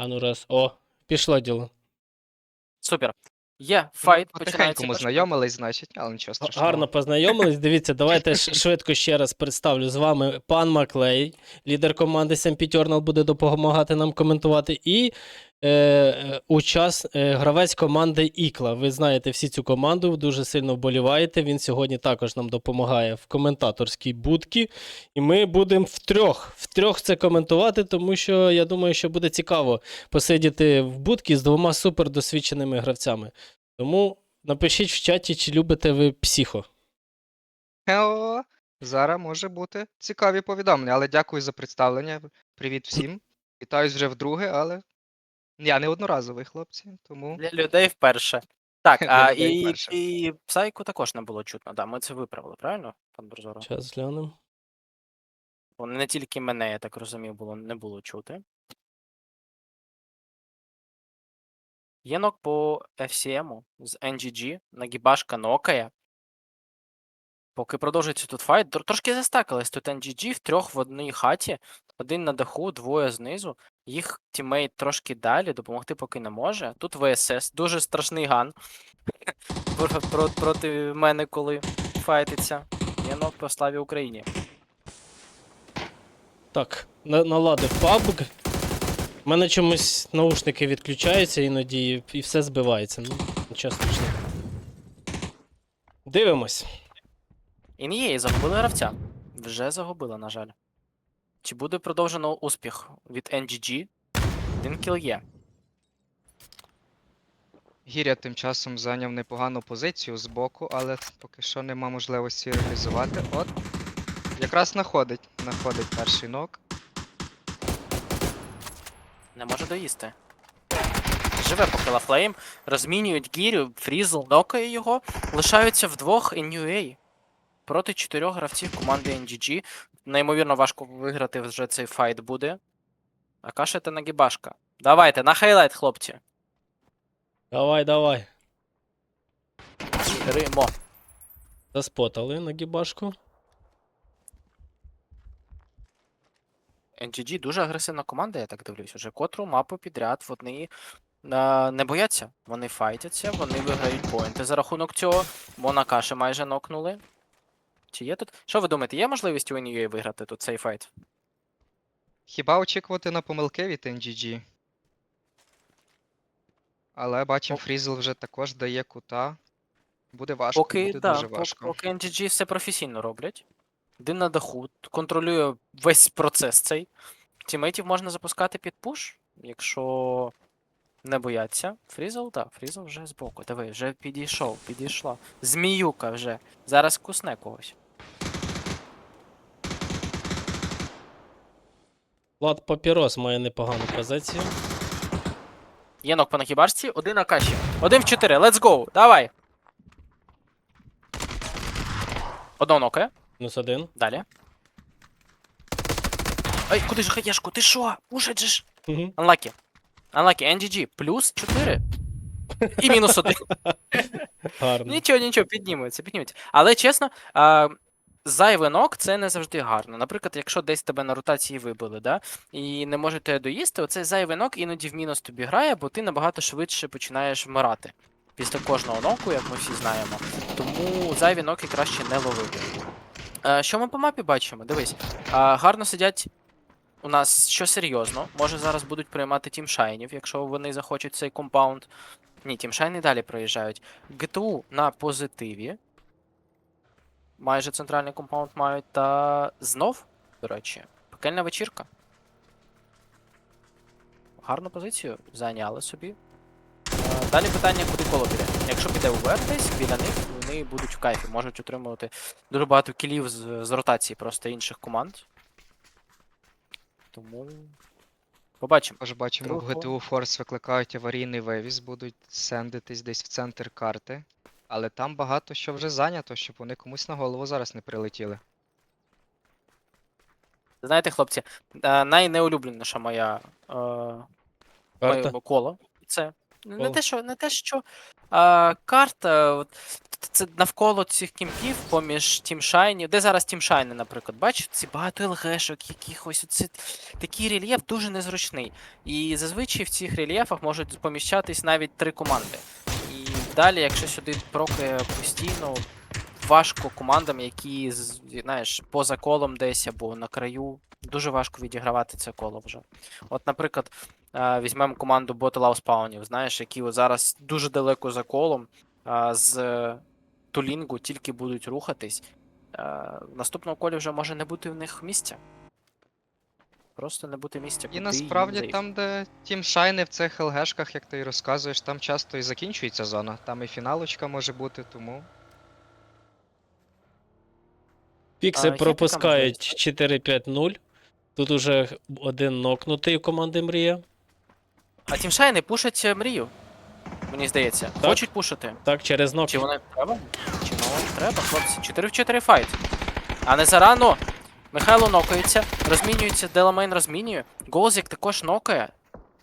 А ну раз. О, пішло діло. Супер. Є, файт Ну, починається. Ми знайомились, значить, але нічого Га- страшного. Гарно познайомились. Дивіться, давайте ш- швидко ще раз представлю. З вами пан Маклей, лідер команди. Journal буде допомагати нам коментувати. І е, е, учас, е, гравець команди Ікла. Ви знаєте всі цю команду, дуже сильно вболіваєте. Він сьогодні також нам допомагає в коментаторській будці. І ми будемо втрьох. Втрьох це коментувати, тому що я думаю, що буде цікаво посидіти в будці з двома супердосвідченими гравцями. Тому напишіть в чаті, чи любите ви психо. О, зараз може бути цікаві повідомлення, але дякую за представлення. Привіт всім. Вітаюсь вже вдруге, але я не одноразовий, хлопці, тому Для людей вперше. Так, а людей і, вперше. і псайку також не було чутно. Да, ми це виправили, правильно, пан Борзоро? Зараз глянемо. Бо не тільки мене, я так розумів, було не було чути. Є нок по FCM з NGG, нагібашка нокає. Поки продовжується тут файт, трошки застакались тут NGG в трьох в одній хаті, один на даху, двоє знизу. Їх тіммейт трошки далі, допомогти поки не може. Тут ВСС, дуже страшний ган Про- про- проти мене, коли файтиться. Є нок по славі Україні. Так, на- наладив PUBG. У мене чомусь наушники відключаються іноді і- все збивається. Ну, нічого. Дивимось. І загубили гравця. Вже загубили, на жаль. Чи буде продовжено успіх від NGG? Один кіл є. Гіря тим часом зайняв непогану позицію з боку, але поки що нема можливості реалізувати. От. Якраз знаходить, знаходить перший нок. Не може доїсти. Живе поки Лафлейм, розмінюють гірю, Фрізл нокає його, лишаються вдвох і NUA проти чотирьох гравців команди NGG. Неймовірно важко виграти вже цей файт буде. А каша та нагібашка. Давайте, на хайлайт, хлопці. Давай, давай. Римо. Заспотали на гібашку. NGG дуже агресивна команда, я так дивлюсь. Уже котру мапу підряд вони не бояться. Вони файтяться, вони виграють поінти за рахунок цього. Монакаши майже нокнули. Чи є тут? Що ви думаєте, є можливість у NUA виграти тут цей файт? Хіба очікувати на помилки від NGG? Але бачимо, Фрізл вже також дає кута. Буде важко, Поки, буде да, дуже важко. поки NGG все професійно роблять. Один на даху, контролює весь процес цей. Тімейтів можна запускати під пуш, якщо не бояться. Фрізл, так, Фрізл вже збоку. Диви, вже підійшов, підійшла. Зміюка вже. Зараз кусне когось. Влад Папірос має непогану позицію. Є нок по нахібашці, один на каші. Один в чотири, let's go, давай. Одного нокає, Мінус один. далі. Ай, куди ж хаєшку? Ти же ж. Угу. Unlucky. Unlucky, NGG, плюс 4. І мінус 1. Гарно. Нічого, нічого, піднімується, піднімується. Але чесно, а, зайвий нок це не завжди гарно. Наприклад, якщо десь тебе на ротації вибили, да, і не можете доїсти, оцей зайвий нок іноді в мінус тобі грає, бо ти набагато швидше починаєш вмирати. Після кожного ноку, як ми всі знаємо. Тому зайві ноки краще не ловити. Е, що ми по мапі бачимо? Дивись, а, гарно сидять. У нас що серйозно, може зараз будуть приймати тімшайнів, якщо вони захочуть цей компаунд. Ні, тімшайни далі проїжджають. ГТУ на позитиві. Майже центральний компаунд мають. Та знов, до речі, пекельна вечірка. Гарну позицію зайняли собі. Е, Далі питання, куди коло піде. Якщо піде увер десь, біля них вони будуть в кайфі, можуть отримувати дуже багато кілів з, з ротації просто інших команд. Тому. Побачимо. Також бачимо, в Другого. GTU Force викликають аварійний вивіз, будуть сендитись десь в центр карти. Але там багато що вже зайнято, щоб вони комусь на голову зараз не прилетіли. Знаєте, хлопці, е, найнеулюбленіша моя е, Карта. моє коло. Це не Коло. те, що не те, що а, карта. От, це навколо цих кімпів, поміж тімшайнів, де зараз тімшайни, наприклад, бачиш, ці багато ЛГшок, якихось оці, такий рельєф дуже незручний. І зазвичай в цих рельєфах можуть поміщатись навіть три команди. І далі, якщо сюди прокає постійно, важко командам, які знаєш, поза колом десь або на краю, дуже важко відігравати це коло вже. От, наприклад, е, візьмемо команду Bottle Спаунів, знаєш, які зараз дуже далеко за колом з Тулінгу тільки будуть рухатись. Е, В наступному колі вже може не бути в них місця. Просто не бути місця. І насправді там, де тім шайни в цих ЛГшках, як ти і розказуєш, там часто і закінчується зона. Там і фіналочка може бути, тому. Пікси А, пропускають 4-5-0. Тут уже один нокнутий у команди Мрія. А тімшайни пушать е, мрію. Мені здається. Хочуть пушити. Так, через нок. Чи вони треба? Чи ну треба, хлопці? 4 в 4 файт. А не зарано. Михайло нокається, розмінюється, Деламейн розмінює. Голзік також нокає.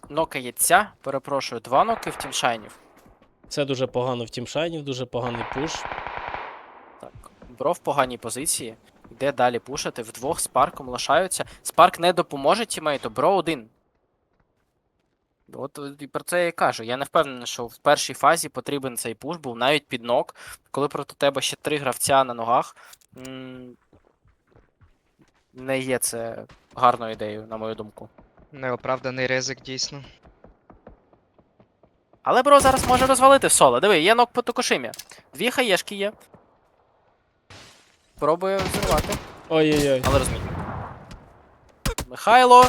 Нокається, перепрошую, два ноки в тімшайнів. Це дуже погано в тімшайнів, дуже поганий пуш. Так, Бро в поганій позиції. Йде далі пушити, вдвох з парком лишаються. Спарк не допоможе тімейту, бро один. От і про це я і кажу. Я не впевнений, що в першій фазі потрібен цей пуш був навіть під нок, коли проти тебе ще три гравця на ногах. Не є це гарною ідеєю, на мою думку. Неоправданий ризик, дійсно. Але бро зараз може розвалити в соло. Диви, є нок по Токушимі. Дві хаєшки є. Пробує зірвати. Ой-ой-ой. Але розумію. Михайло.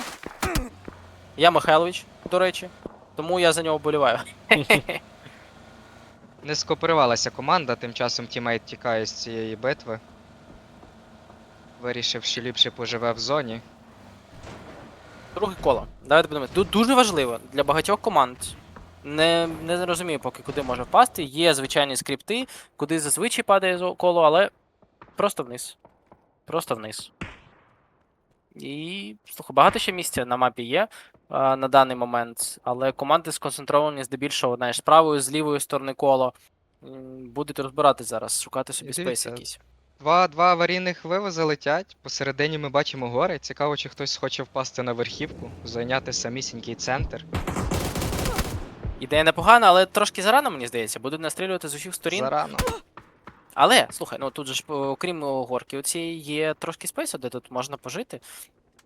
Я Михайлович, до речі. Тому я за нього вболіваю. Не скооперувалася команда, тим часом тімейт тікає з цієї битви. Вирішив, що ліпше поживе в зоні. Друге коло. Давайте подумаємо. Тут дуже важливо для багатьох команд. Не, не розумію поки куди може впасти. Є звичайні скрипти, куди зазвичай падає коло, але просто вниз. Просто вниз. І слухай, багато ще місця на мапі є а, на даний момент, але команди сконцентровані здебільшого, знаєш, з правої, з лівої сторони коло. Будуть розбиратись зараз, шукати собі спейс якийсь. Два, два аварійних вивози летять. Посередині ми бачимо гори. Цікаво, чи хтось хоче впасти на верхівку, зайняти самісінький центр. Ідея непогана, але трошки зарано, мені здається, будуть настрілювати з усіх сторін. Зарано. Але, слухай, ну тут же ж, о, окрім горки, оцієї є трошки спейсу, де тут можна пожити.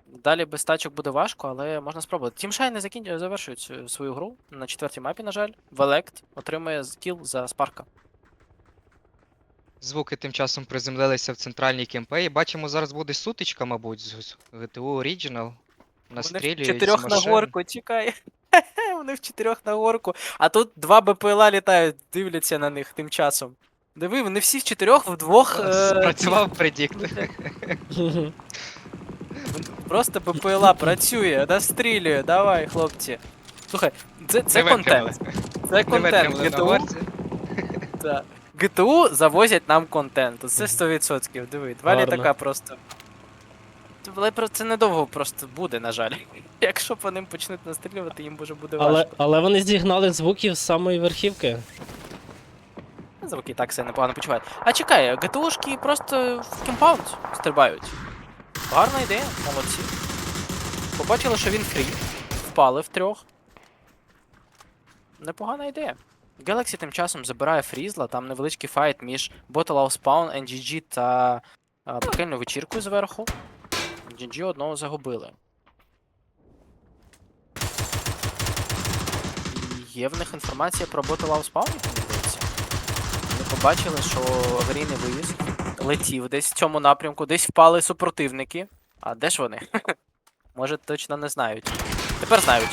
Далі без тачок буде важко, але можна спробувати. Тімшай не закін... завершують свою гру на четвертій мапі, на жаль. Велект отримує кіл за спарка. Звуки тим часом приземлилися в центральній кемпе. І бачимо, зараз буде сутичка, мабуть, з GTU Original. Вони в чотирьох на горку, чекай. Вони в чотирьох на горку. А тут два БПЛА літають, дивляться на них тим часом. Диви, вони всі в чотирьох вдвох. е, Спрацював предікт. Просто БПЛА працює, настрілює, давай, хлопці. Слухай, це, це контент. Це контент. ГТУ. ГТУ завозять нам контент. Це 100%. Диви, два Гарно. літака просто. Але про це недовго просто буде, на жаль. Якщо по ним почнуть настрілювати, їм вже буде Але, але вони зігнали звуків з самої верхівки. Звуки так себе непогано почувають. А чекай, ГТУшки просто в кемпаут стрибають. Гарна ідея, молодці. Побачили, що він фрі. Впали в трьох. Непогана ідея. Galaxy тим часом забирає Фрізла, там невеличкий файт між Bottle House Spawn, NGG та а, пекельною вечіркою зверху. NGG одного загубили. Є в них інформація про Bottle House Spawn, побачили, що аварійний виїзд летів десь в цьому напрямку, десь впали супротивники. А де ж вони? Може, точно не знають. Тепер знають.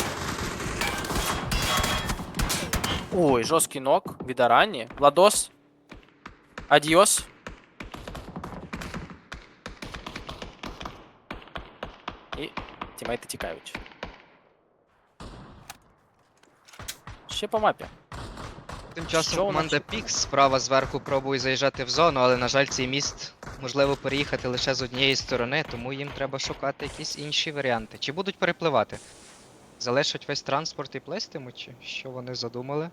Ой, жорсткий нок від Арані. Ладос. Адіос. І тімейти тікають. Ще по мапі. Тим часом команда? Pix справа зверху пробує заїжджати в зону, але, на жаль, цей міст можливо переїхати лише з однієї сторони, тому їм треба шукати якісь інші варіанти. Чи будуть перепливати? Залишать весь транспорт і плестимуть, чи що вони задумали?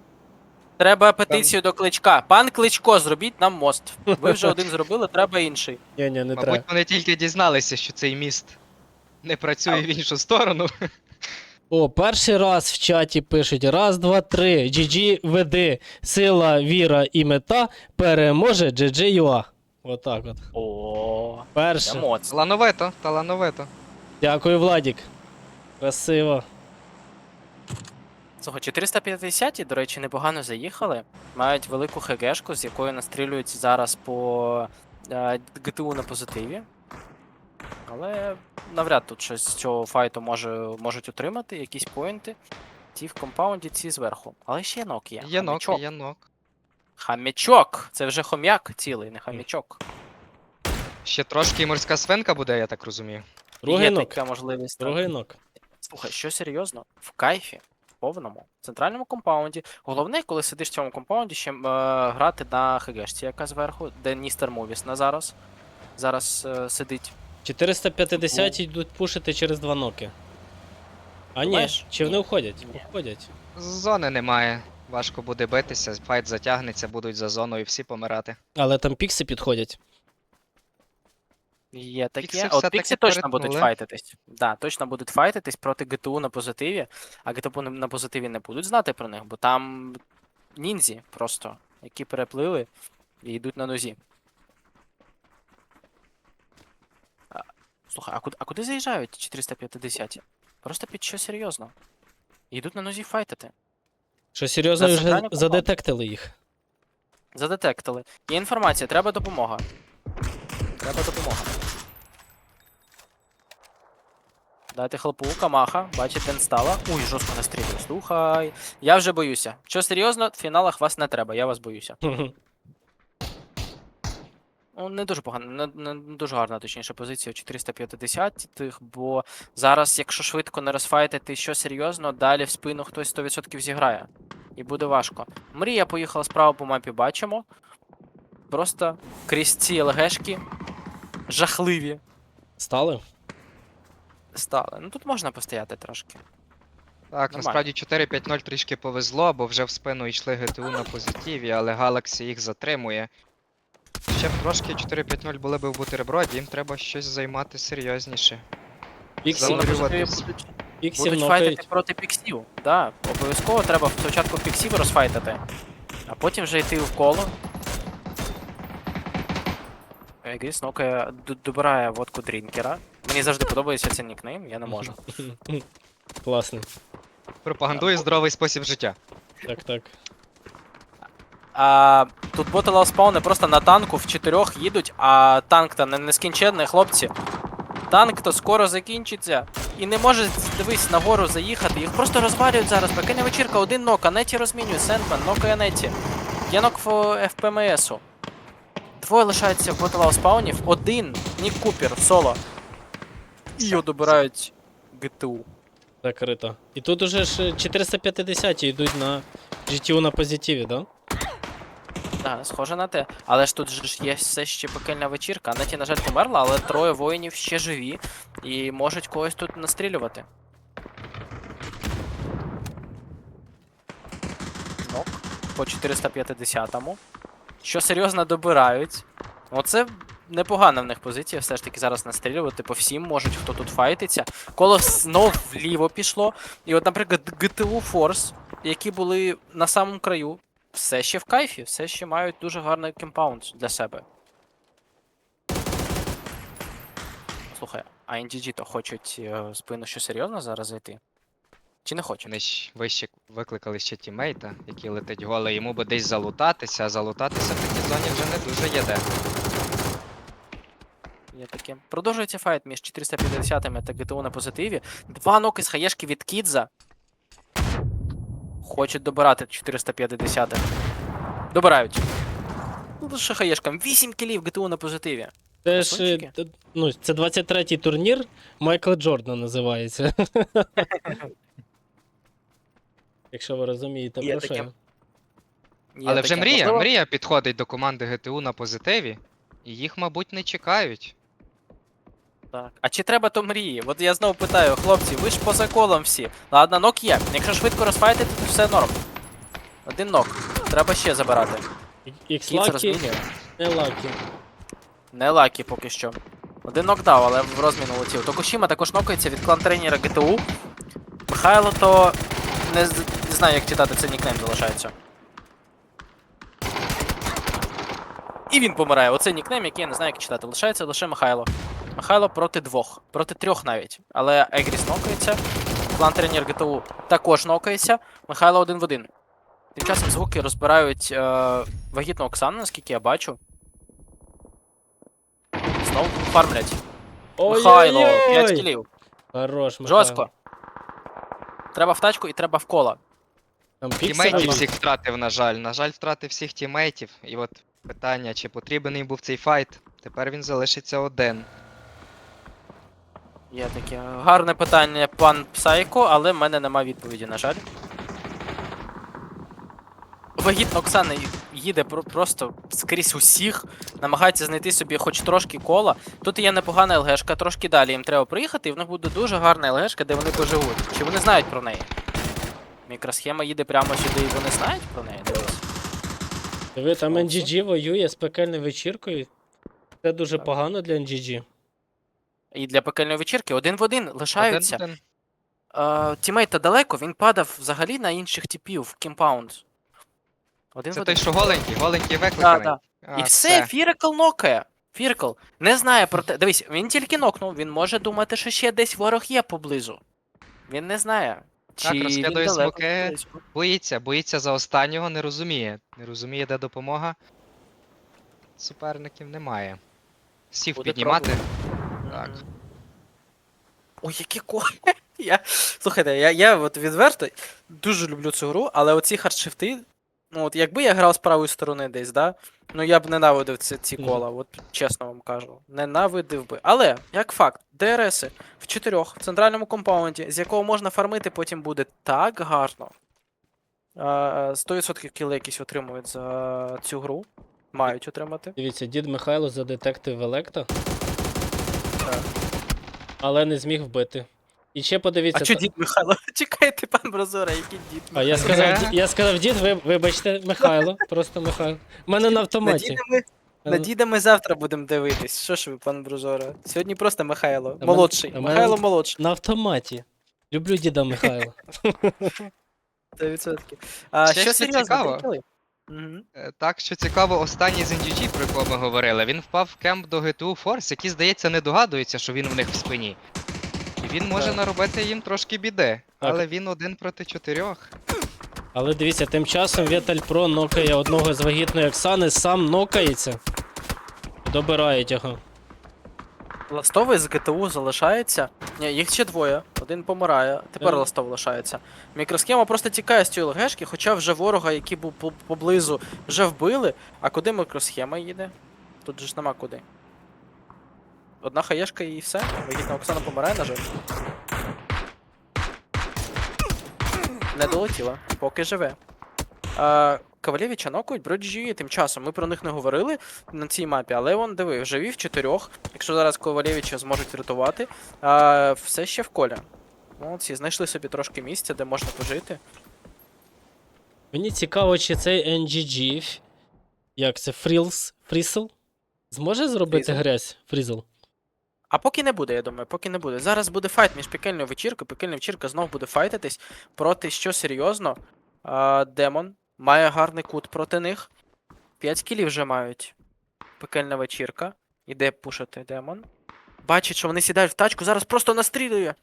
Треба петицію до кличка. Пан Кличко, зробіть нам мост. Ви вже один зробили, треба інший. Ні, ні, не Мабуть, вони тільки дізналися, що цей міст не працює в іншу сторону. О, перший раз в чаті пишуть: раз, два, три. GG веди. Сила, віра і мета переможе GG.ua. Отак от. О, Перше. емоції. Талановито, талановито. Дякую, Владік. Красиво. Слухай, 450 до речі, непогано заїхали. Мають велику ХГшку, з якою настрілюють зараз по е, ГТУ на позитиві. Але навряд тут щось з цього файту може, можуть отримати, якісь поінти. Ті в компаунді, ці зверху. Але ще єнок є. Єнок, Хам'ячок. єнок. Хам'ячок! Це вже хом'як цілий, не хам'ячок. Ще трошки і морська свинка буде, я так розумію. Другий Є нок. така можливість. так. Другий нок. Слухай, що серйозно? В кайфі, в повному центральному компаунді. Головне, коли сидиш в цьому компаунді, ще е, грати на ХГшці, яка зверху, де Ністер Мувіс на зараз. Зараз е, сидить. 450 йдуть пушити через два ноки. А ні, чи вони Ні. уходять? Уходять. Зони немає. Важко буде битися, файт затягнеться, будуть за зоною всі помирати. Але там пікси підходять. Є таке. Пікси От все-таки Піксі точно будуть файтитись. Да, точно будуть файтитись проти ГТУ на позитиві, а ГТУ на- на позитиві не будуть знати про них, бо там ніндзі просто, які переплили і йдуть на нозі. Слухай, а куди, а куди заїжджають 450? Просто під що серйозно? Йдуть на нозі файтити. Що серйозно вже задетектили їх. Задетектили. Є інформація, треба допомога. Треба допомога. Дайте хлопу, камаха, бачите, не стала. Ой, жорстко настрілює. Слухай. Я вже боюся. Що серйозно, в фіналах вас не треба, я вас боюся. Ну, не дуже погано, не, не дуже гарна, точніше, позиція у 450 тих, бо зараз, якщо швидко не розфайтити, що серйозно, далі в спину хтось 100% зіграє. І буде важко. Мрія поїхала справа по мапі, бачимо. Просто крізь ці ЛГшки жахливі Стали? стали. Ну тут можна постояти трошки. Так, Нормально. насправді 4-5-0 трішки повезло, бо вже в спину йшли ГТУ на позитиві, але Galaxy їх затримує. Ще б трошки 4-5-0 були б в бутерброді, їм треба щось займати серйозніше. Піксів, Завалювати. Будуть, піксів будуть файтити нокають. проти піксів. Да, обов'язково треба спочатку піксів розфайтити, а потім вже йти в коло. Егріс нокає, д- добирає водку дрінкера. Мені завжди подобається цей нікнейм, я не можу. Класний. Пропагандує здоровий спосіб життя. Так, так. А, тут боти ласпауни просто на танку в чотирьох їдуть, а танк то не нескінченний, хлопці. Танк то скоро закінчиться. І не може, дивись, нагору заїхати. Їх просто розвалюють зараз. Пекельна вечірка, один нок, Анеті розмінює, Сендмен, нокає Анеті. Є нок в ФПМСу. Двоє лишається в боти ласпаунів, один Нік Купер, соло. І його добирають ГТУ. Закрито. І тут уже ж 450 йдуть на GTU на позитиві, да? Так, схоже на те. Але ж тут ж є все ще пекельна вечірка. Анеті, на жаль, померла, але троє воїнів ще живі і можуть когось тут настрілювати. Нок по 450-му. Що серйозно добирають. Оце непогана в них позиція, все ж таки зараз настрілювати по всім можуть, хто тут файтиться. Коло знов вліво пішло. І от, наприклад, GTU Force, які були на самому краю, все ще в кайфі, все ще мають дуже гарний кемпаунд для себе. Слухай, а NDG то хочуть е, спину що серйозно зараз зайти? Чи не хочуть? Вони ж вище викликали ще тімейта, який летить голий, йому би десь залутатися, а залутатися в такій зоні вже не дуже є де. Є таке. Продовжується файт між 450 та ГТУ на позитиві. Два ноки з хаєшки від Кідза. Хочуть добирати 450 Добирають. Ну, лише хаєшкам. 8 кілів ГТУ на позитиві. Це ж е, ну, це 23-й турнір Майкла Джордана називається. Якщо ви розумієте, про що. я. Але вже мрія, мрія підходить до команди ГТУ на позитиві, і їх, мабуть, не чекають. Так. А чи треба то мрії? От я знову питаю, хлопці, ви ж поза колом всі. Ладно, нок є. Якщо швидко розфайтити, то все норм. Один нок. треба ще забирати. Ікс лакі, розмінює. не лакі. Не лакі поки що. Один нокдау, але в розміну летів. Токушіма також нокається від клан тренера ГТУ. Михайло то не, з- не знаю, як читати, це нікнейм залишається. І він помирає. Оце нікнейм, який я не знаю, як читати. Лишається лише Михайло. Михайло проти двох, проти трьох навіть. Але Егріс нокається. Клан тренер ГТУ також нокається. Михайло один в один. Тим часом звуки розбирають е, вагітну Оксану, наскільки я бачу. Знову фармлять. Михайло, 5 Ой-ой-ой! кілів. Хорош, Михайло. Жорстко. Треба в тачку і треба в коло. Там Тімейтів всіх втратив, на жаль. На жаль, втратив всіх тімейтів. І от питання, чи потрібен їм був цей файт. Тепер він залишиться один. Є таке гарне питання, пан Псайко, але в мене нема відповіді, на жаль. Вагітна Оксана їде про- просто скрізь усіх, намагається знайти собі хоч трошки кола. Тут є непогана ЛГшка, трошки далі їм треба приїхати, і в них буде дуже гарна ЛГшка, де вони поживуть. Чи вони знають про неї? Мікросхема їде прямо сюди, і вони знають про неї, дивись. Диви, там NGG воює з пекельною вечіркою. Це дуже погано для NGG. І для пекельної вечірки один в один лишаються. Е, Тімейта далеко, він падав взагалі на інших типів в кімпаунд. Один Це в той, один. що голенький, голенький викликаний. да. А, І все, Фірикл нокає. Фірикл не знає про те. Дивись, він тільки нокнув, він може думати, що ще десь ворог є поблизу. Він не знає. Чи Так, він далеко, смоки. чи близько. Боїться, боїться за останнього, не розуміє. Не розуміє, де допомога. Суперників немає. Сів Буде піднімати. Так. Ой, які ко. я... Слухайте, я, я от відверто дуже люблю цю гру, але оці хардшифти, ну от якби я грав з правої сторони десь, да? Ну я б ненавидив ці, ці кола, от чесно вам кажу. Ненавидив би. Але, як факт, ДРСи в чотирьох в центральному компаунді, з якого можна фармити, потім буде так гарно. 100% кіли якісь отримують за цю гру. Мають отримати. Дивіться, дід Михайло задетектив Електа, Так. Але не зміг вбити. І ще подивіться. А що та- дід Михайло? Чекайте, пан Бразора, який дід А я сказав, ді- я сказав дід, ви, вибачте, Михайло, просто Михайло. У мене на На автоматі. діда, ми, на Е, діда ми завтра будемо дивитись. Що ж ви, пан Бружора? Сьогодні просто Михайло. А мене- Молодший. а мене- Михайло молодший. На автоматі. Люблю діда Михайла. 100%. А, Ще що все серйозно? цікаво. приколи? Е, Так, що цікаво, останній з NGG, про якого ми говорили, він впав в кемп до GTU Force, які, здається, не догадуються, що він в них в спині. І він може Так. наробити їм трошки біди. Але він один проти чотирьох. Але дивіться, тим часом Віталь Про нокає одного з вагітної Оксани, сам нокається. Добирають його. Ластовий з ГТУ залишається. Ні, їх ще двоє. Один помирає, тепер Е. Ластов лишається. Мікросхема просто тікає з цієї ЛГшки, хоча вже ворога, який був поблизу, вже вбили. А куди мікросхема їде? Тут же ж нема куди. Одна хаєшка і все. Вагітна Оксана помирає, на жаль. Не долетіла, поки живе. А, Кавалєвича нокують броджі, тим часом ми про них не говорили на цій мапі, але вон диви, живі в чотирьох. Якщо зараз Ковалєвича зможуть врятувати, а, все ще в коля. Молодці, знайшли собі трошки місця, де можна пожити. Мені цікаво, чи цей NGG, як це, Фрілс, Фрісл, зможе зробити Фрізл. грязь? Фрізл. А поки не буде, я думаю, поки не буде. Зараз буде файт між пекельною вечіркою. Пекельна вечірка знов буде файтитись проти що серйозно. А, Демон має гарний кут проти них. 5 кілів вже мають. Пекельна вечірка. Іде пушити демон. Бачить, що вони сідають в тачку, зараз просто настрілює.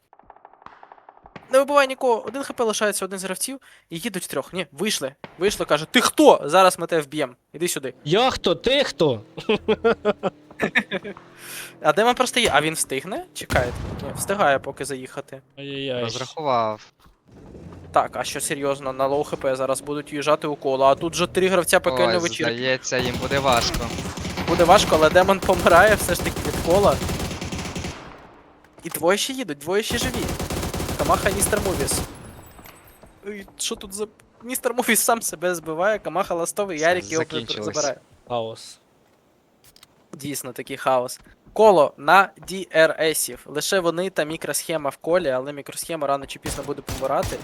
Не вибиває нікого. Один хп лишається один з гравців і їдуть трьох. Ні, вийшли. Вийшли, каже, ти хто? Зараз ми тебе вб'ємо. Іди сюди. Я хто? Ти хто? А демон просто є. А він встигне? Чекає. Ні, встигає поки заїхати. Ай-яй-яй. Розрахував. Так, а що серйозно, на лоу хп зараз будуть їжджати у коло, а тут же три гравця пекельної Ой, вечірки. здається, їм буде важко. Буде важко, але демон помирає все ж таки від кола. І двоє ще їдуть, двоє ще живі. Камаха Містер Мувіс. Ой, Що тут за. Містер Мувіс сам себе збиває, Камаха ластовий, Ярик його забирає. Хаос. Дійсно, такий хаос. Коло на DRS-ів. Лише вони та мікросхема в колі, але мікросхема рано чи пізно буде помирати.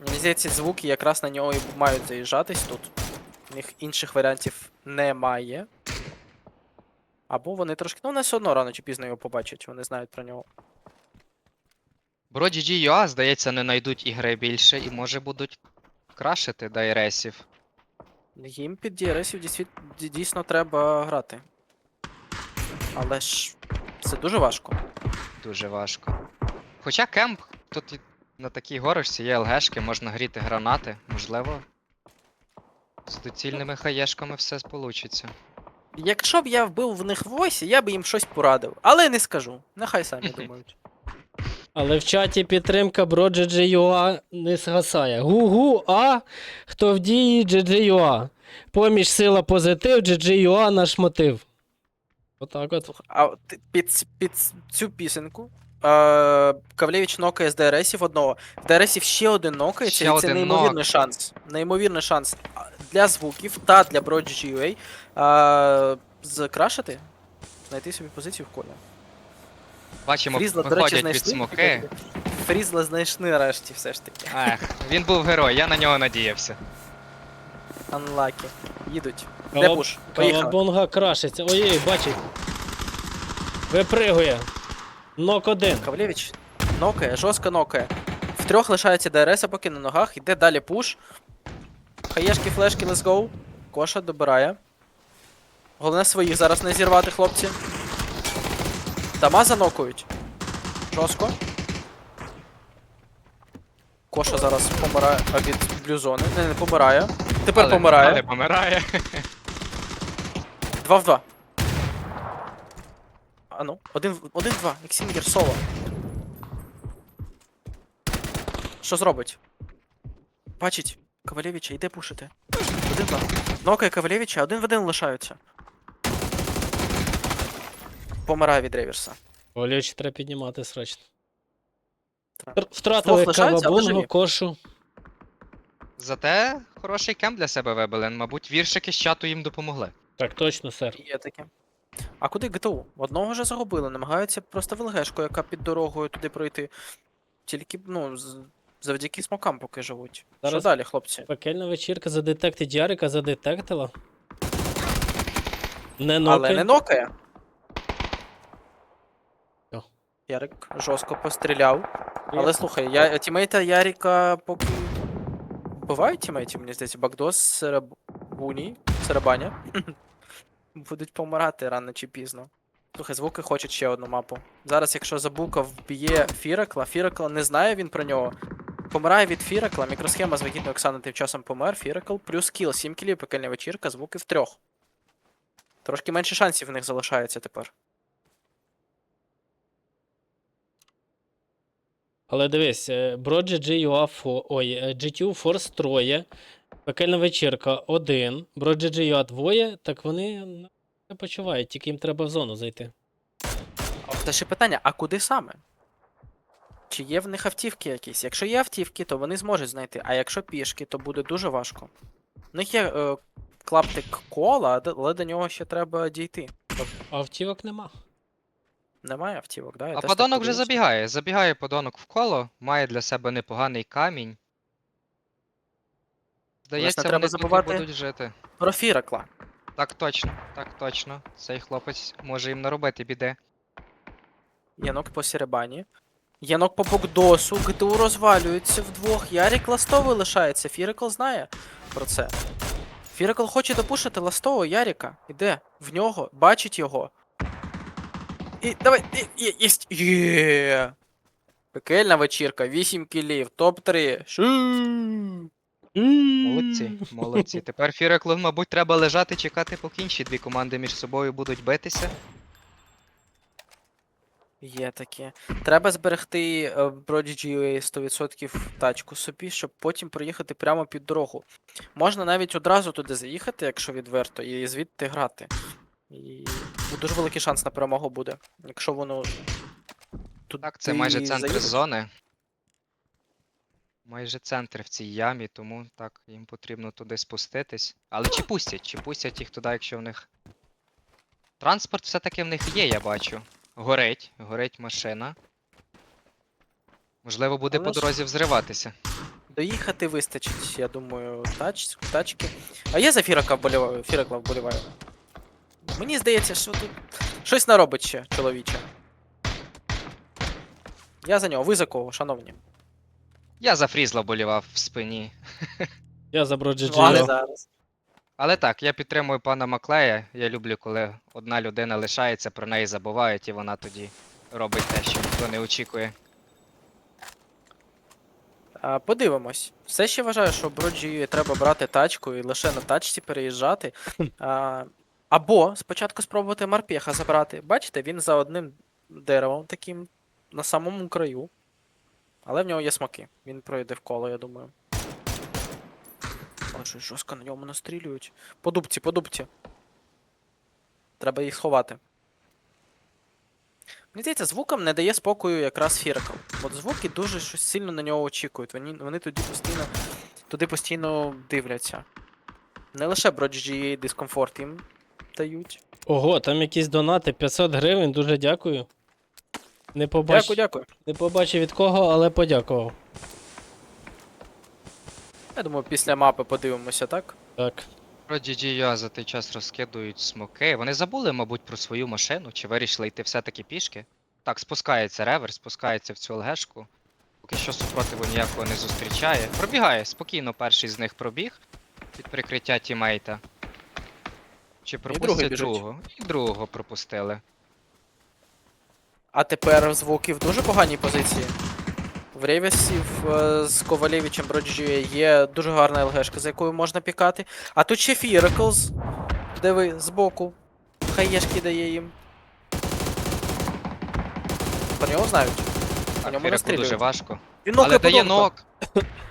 Мені здається, звуки якраз на нього і мають заїжджатись тут. в них інших варіантів немає. Або вони трошки. Ну, вони все одно рано чи пізно його побачать, вони знають про нього. Бро GG.ua, здається, не знайдуть ігри більше і може будуть крашити дайресів. Їм під DRS дійсно, дійсно треба грати. Але ж це дуже важко. Дуже важко. Хоча кемп, тут на такій горочці є ЛГшки, можна гріти гранати, можливо. З доцільними хаєшками все получиться. Якщо б я вбив в них в войсі, я б їм щось порадив. Але не скажу. Нехай самі думають. Але в чаті підтримка бро GG.ua не згасає. Гу-гу, а хто в дії GG.ua. Поміж сила позитив, GG.ua наш мотив. Отак от. А ти- під, ц- під ц- цю пісеньку е, нокає з ДРСів одного. В ДРСів ще один нокається, Ще і це один неймовірний нок. шанс. Неймовірний шанс для звуків та для Broad GUA е, закрашити, знайти собі позицію в колі. Бачимо, Фрізла, до речі, виходять знайшли. від смоки. Фрізла знайшли нарешті все ж таки. Ех, він був герой, я на нього надіявся. Анлакі. Їдуть. Де Кава- пуш? Поїхали. Крашиться. Ой, бачить. Випригує. Нок один. Кавлєвич нокає, жорстко нокає. В трьох лишається ДРС, а поки на ногах. Йде далі пуш. Хаєшки, флешки, let's go. Коша добирає. Головне своїх зараз не зірвати, хлопці. Тама занокують. Жорстко. Коша зараз помирає а від блюзони. Не, не помирає. Тепер Але- помирає. Але помирає. 2 в 2. А ну, 1 в 1 в 2. Ексінгер соло. Що зробить? Бачить. Ковалєвича, йде пушити. 1 2. Нокає Ковалєвича, один в один лишаються. Помирає від реверса. Оліч треба піднімати срочно. Втр- Втратили Двох лишається, кошу. Зате хороший кемп для себе вибили. Мабуть, віршики з чату їм допомогли. Так точно, сер. Є таке. А куди ГТУ? Одного вже загубили, намагаються просто в ЛГшку, яка під дорогою туди пройти. Тільки, ну, завдяки смокам поки живуть. Що Зараз- далі, хлопці? Пекельна вечірка задетектить Ярика, задетектила. Не Але не нокає. Ярик жорстко постріляв. Але слухай, я, тімейта Яріка поки. Бувають тімейтів, мені здається, Багдос, Серебуні, Серебаня. Будуть помирати рано чи пізно. Слухай, звуки хочуть ще одну мапу. Зараз, якщо Забука вб'є Фіракла, Фіракла не знає він про нього. Помирає від Фіракла, мікросхема з вагітною Оксани тим часом помер, Фіракл, плюс кіл, 7 кілів, пекельна вечірка, звуки в трьох. Трошки менше шансів в них залишається тепер. Але дивись, е, Броджі GUA фо... Ой, е, GTU Force троє, пекельна вечірка один, Броджі двоє, так вони не почувають, тільки їм треба в зону зайти. Та ще питання, а куди саме? Чи є в них автівки якісь? Якщо є автівки, то вони зможуть знайти, а якщо пішки, то буде дуже важко. У них є е, клаптик кола, але до нього ще треба дійти. А автівок нема. Немає автівок, да? Я А теж так подонок вже подивився. забігає. Забігає подонок в коло, має для себе непоганий камінь. Здається, треба вони тут і забувати. будуть жити. Про Фіракла. Так точно, так точно. Цей хлопець може їм наробити біди. Янок по Серебані. Янок по Богдосу, ГТУ розвалюється вдвох. Ярік ластовий лишається. Фіракл знає про це. Фіракл хоче допушити ластового Яріка. Іде в нього, бачить його. І давай. І, і, єсть. Є. Пекельна вечірка, 8 кілів, топ-3. Шу. Молодці, молодці. Тепер Фіреклу, мабуть, треба лежати, чекати, поки інші дві команди між собою будуть битися. Є таке. Треба зберегти е, Prodigy UA 100% тачку собі, щоб потім проїхати прямо під дорогу. Можна навіть одразу туди заїхати, якщо відверто, і звідти грати. І дуже великий шанс на перемогу буде, якщо воно. Туди Так, це майже центр зони. Майже центр в цій ямі, тому так, їм потрібно туди спуститись. Але чи пустять? Чи пустять їх туди, якщо в них. Транспорт все-таки в них є, я бачу. Горить, горить машина. Можливо, буде Але по ж- дорозі взриватися. Доїхати вистачить, я думаю, тач, тачки. А я за Фірака вболіваю, Фіракла вболіваю. Мені здається, що тут щось наробить ще, чоловіче. Я за нього. Ви за кого, шановні? Я за Фрізла болівав в спині. Я за Ну, але зараз. Але так, я підтримую пана Маклея. Я люблю, коли одна людина лишається, про неї забувають, і вона тоді робить те, що ніхто не очікує. А, подивимось. Все ще вважаю, що Броджі треба брати тачку і лише на тачці переїжджати. А, або спочатку спробувати Марпєха забрати. Бачите, він за одним деревом таким на самому краю. Але в нього є смаки. Він пройде в коло, я думаю. Але щось жорстко на ньому настрілюють. По дубці, по дубці. Треба їх сховати. Мені здається, звукам не дає спокою якраз Фіракл. От звуки дуже щось сильно на нього очікують. Вони, вони тоді постійно, туди постійно дивляться. Не лише броджі дискомфорт їм дають. Ого, там якісь донати 500 гривень, дуже дякую. Не побач... Дякую, дякую. Не побачив від кого, але подякував. Я думаю, після мапи подивимося, так? Так. Про GGUA за той час розкидують смоки. Вони забули, мабуть, про свою машину, чи вирішили йти все-таки пішки. Так, спускається реверс, спускається в цю ЛГшку. Поки що супротиву ніякого не зустрічає. Пробігає, спокійно перший з них пробіг під прикриття тімейта. Чи другий пропустять біжить. другого? І другого пропустили. А тепер звуки в дуже поганій позиції. В Ревісів е, з Ковалєвичем Броджі є дуже гарна ЛГшка, за якою можна пікати. А тут ще Фіраклз. Диви, збоку. Хаєшки дає їм. Про нього знають. По ньому Фіраку настрілюють. дуже важко. Він Але дає нок.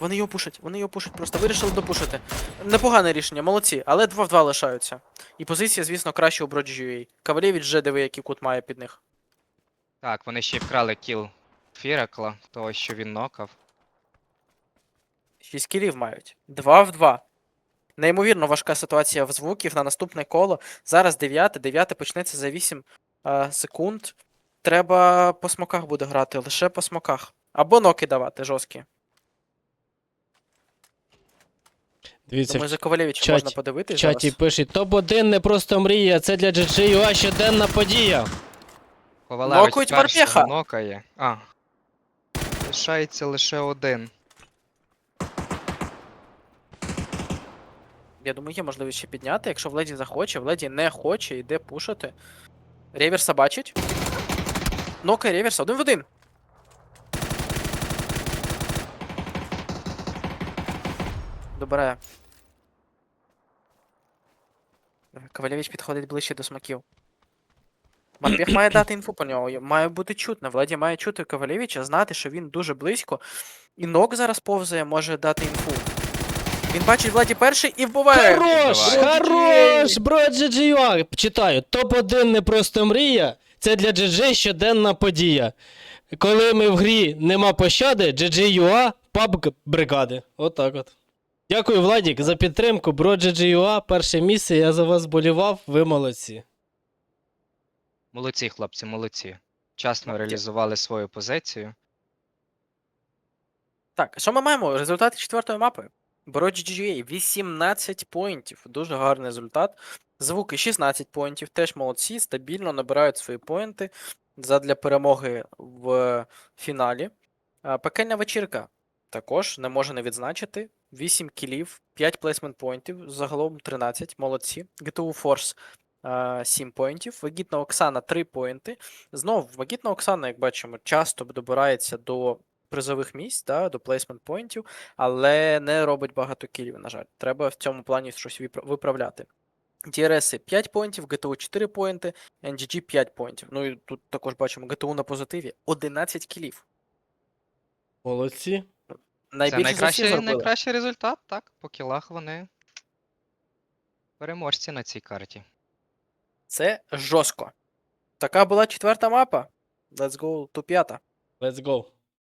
Вони його пушать, вони його пушать, просто вирішили допушити. Непогане рішення, молодці, але 2 в 2 лишаються. І позиція, звісно, краще у Броджі. Кавалєвич вже диви, який кут має під них. Так, вони ще й вкрали кіл Фіракла, того, що він нокав. 6 кілів мають. 2 в 2. Неймовірно важка ситуація в звуків на наступне коло. Зараз 9, 9 почнеться за 8 е, секунд. Треба по смоках буде грати, лише по смоках. Або ноки давати жорсткі. Дивіться, Думаю, за Ковалєвичем можна в чаті зараз. пишуть: топ-1 не просто мрія, це для GGUA щоденна подія. Ковалевич Нокають першого Марпєха. нокає. А. Лишається лише один. Я думаю, є можливість ще підняти, якщо Вледі захоче, Вледі не хоче, йде пушити. Реверса бачить. Нокає реверса, один в один. Добирає. Ковалєвич підходить ближче до смаків. Матбіг має дати інфу по нього. Має бути чутно. Владі має чути Ковалєвича, знати, що він дуже близько. І нок зараз повзає, може дати інфу. Він бачить Владі перший і вбиває. Хорош! Давай. Хорош! Бро GGUA! Читаю. Топ-1 не просто мрія, це для GG щоденна подія. Коли ми в грі нема пощади, GGUA пабг бригади. Отак от. Дякую, Владік, за підтримку. Бро GGUA, перше місце, я за вас болівав, ви молодці. Молодці, хлопці, молодці. Вчасно реалізували свою позицію. Так, що ми маємо? Результати четвертої мапи. Бороч GGA 18 поінтів. Дуже гарний результат. Звуки 16 поінтів, теж молодці, стабільно набирають свої поінти задля перемоги в фіналі. Пекельна вечірка також не може не відзначити. 8 кілів, 5 плейсмент поінтів, загалом 13, молодці. GTU Force 7 поінтів. Вагітна Оксана 3 поінти. Знову, вагітна Оксана, як бачимо, часто добирається до призових місць, да, до плейсмент поінтів, але не робить багато кілів, на жаль. Треба в цьому плані щось виправляти. DRS 5 поінтів, GTU 4 поінти, NGG 5 поінтів. Ну і тут також бачимо GTU на позитиві 11 кілів. Молодці. Це Найбільше за всі найкращий, зробили. найкращий результат, так. По кілах вони переможці на цій карті. Це жорстко. Така була четверта мапа. Let's go to п'ята. Let's go.